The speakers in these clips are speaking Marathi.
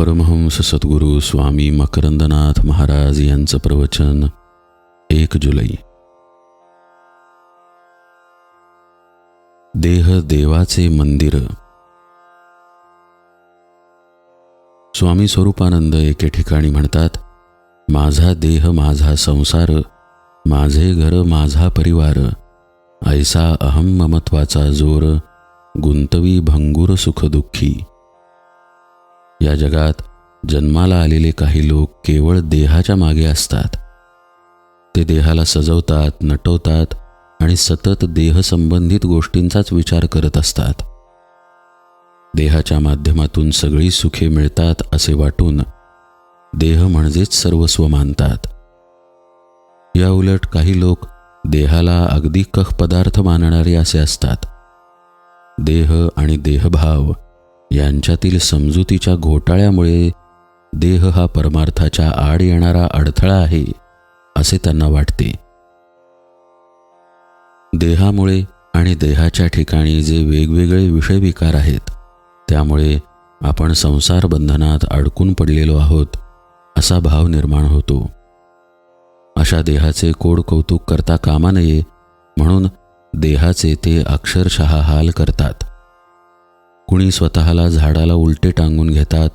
परमहंस सद्गुरू स्वामी मकरंदनाथ महाराज यांचं प्रवचन एक जुलै. देह देवाचे मंदिर. स्वामी स्वरूपानंद एके ठिकाणी म्हणतात माझा देह माझा संसार माझे घर माझा परिवार ऐसा अहम ममत्वाचा जोर गुंतवी भंगूर सुखदुःखी. या जगात जन्माला आलेले काही लोक केवळ देहाच्या मागे असतात. ते देहाला सजवतात नटवतात आणि सतत देहसंबंधित गोष्टींचाच विचार करत असतात. देहाच्या माध्यमातून सगळी सुखे मिळतात असे वाटून देह म्हणजेच सर्वस्व मानतात. या उलट काही लोक देहाला अगदी कख पदार्थ मानणारे असे असतात. देह आणि देहभाव यांच्यातील समजुतीच्या घोटाळ्यामुळे देह हा परमार्थाच्या आड येणारा अडथळा आहे असे त्यांना वाटते. देहामुळे आणि देहाच्या ठिकाणी जे वेगवेगळे विषय विकार आहेत त्यामुळे आपण संसार बंधनात अडकून पडलेलो आहोत असा भाव निर्माण होतो. अशा देहाचे कोड कौतुक करता कामा नये म्हणून देहाचे ते अक्षरशः हाल करतात. कुणी स्वतःला झाडाला उलटे टांगून घेतात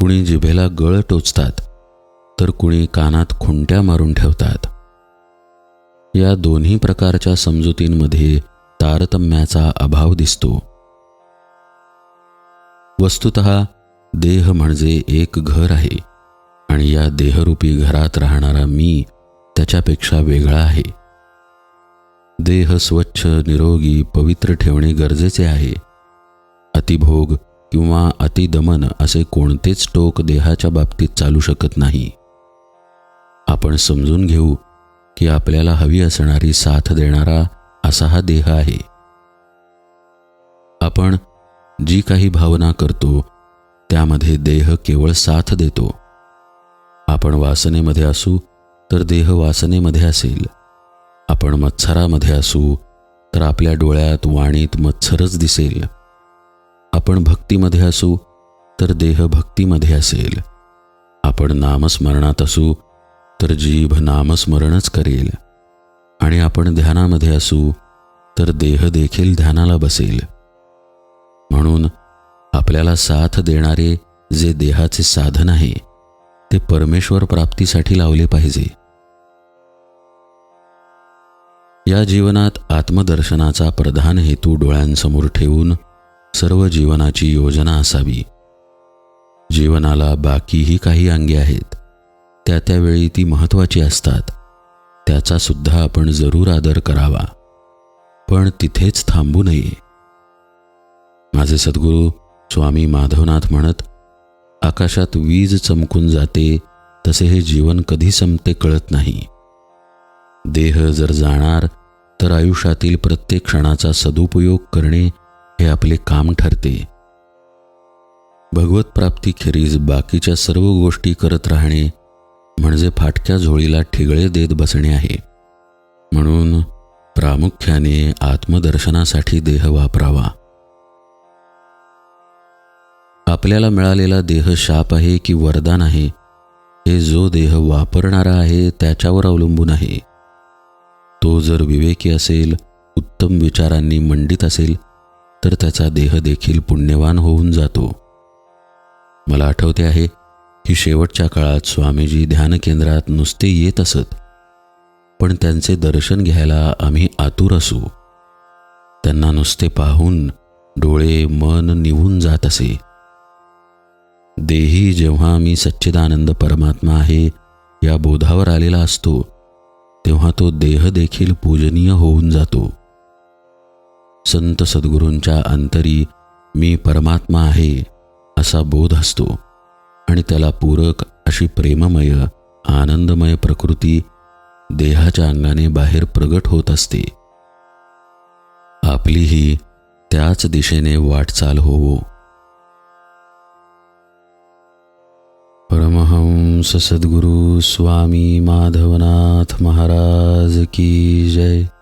कुणी जिभेला गळ टोचतात तर कुणी कानात खुंट्या मारून ठेवतात. या दोन्ही प्रकारच्या समजुतींमध्ये तारतम्याचा अभाव दिसतो. वस्तुत देह म्हणजे एक घर आहे आणि या देहरूपी घरात राहणारा मी त्याच्यापेक्षा वेगळा आहे. देह स्वच्छ निरोगी पवित्र ठेवणे गरजेचे आहे. अतिभोग किंवा अतिदमन असे कोणतेच टोक देहाच्या बाबतीत चालू शकत नाही. आपण समजून घेऊ की आपल्याला हवी असणारी साथ देणारा असा हा देह आहे. आपण जी काही भावना करतो त्यामध्ये देह केवळ साथ देतो. आपण वासनेमध्ये असू तर देह वासनेमध्ये असेल. आपण मत्सरामध्ये असू तर आपल्या डोळ्यात वाणीत मत्सरच दिसेल. आपण भक्तीमध्ये असू तर देह भक्तीमध्ये असेल. आपण नामस्मरणात असू तर जीभ नामस्मरणच करेल. आणि आपण ध्यानामध्ये असू तर देह देखील ध्यानाला बसेल. म्हणून आपल्याला साथ देणारे जे देहाचे साधन आहे ते परमेश्वर प्राप्तीसाठी लावले पाहिजे. या जीवनात आत्मदर्शनाचा प्रधान हेतू डोळ्यांसमोर ठेवून सर्व जीवनाची योजना असावी. जीवनाला बाकीही काही अंगे आहेत. त्या त्यावेळी ती महत्त्वाची असतात. त्याचा सुद्धा आपण जरूर आदर करावा. पण तिथेच थांबू नये. माझे सद्गुरू स्वामी माधवनाथ म्हणत आकाशात वीज चमकून जाते तसे हे जीवन कधी संपते कळत नाही. देह जर जाणार तर आयुष्यातील प्रत्येक क्षणाचा सदुपयोग करणे हे आपले काम ठरते. भगवत प्राप्तीखेरीज बाकीच्या सर्व गोष्टी करत राहणे म्हणजे फाटक्या झोळीला ठिगळे देत बसणे आहे. म्हणून प्रामुख्याने आत्मदर्शनासाठी देह वापरावा. आपल्याला मिळालेला देह शाप आहे की वरदान आहे हे जो देह वापरणारा आहे त्याच्यावर अवलंबून आहे. तो जर विवेकी असेल उत्तम विचारांनी मंडित असेल तर त्याचा देह देखील पुण्यवान होऊन जातो. मला आठवते आहे की शेवटच्या काळात स्वामीजी ध्यान केंद्रात नुसते येत असत. पण त्यांचे दर्शन घ्यायला आम्ही आतुर असू. त्यांना नुसते पाहून डोळे मन निवून जात असे. देही जेव्हा मी सच्चिदानंद परमात्मा आहे या बोधावर आलेला असतो तेव्हा तो देह देखील पूजनीय होऊन जातो. संत सद्गुरूंच्या अंतरी मी परमात्मा आहे असा बोध असतो. आणि त्याला पूरक अशी प्रेममय आनंदमय प्रकृती देहाच्या अंगाने बाहेर प्रगट होत असते. आपलीही त्याच दिशेने वाटचाल होवो. परमहंस सद्गुरु स्वामी माधवनाथ महाराज की जय.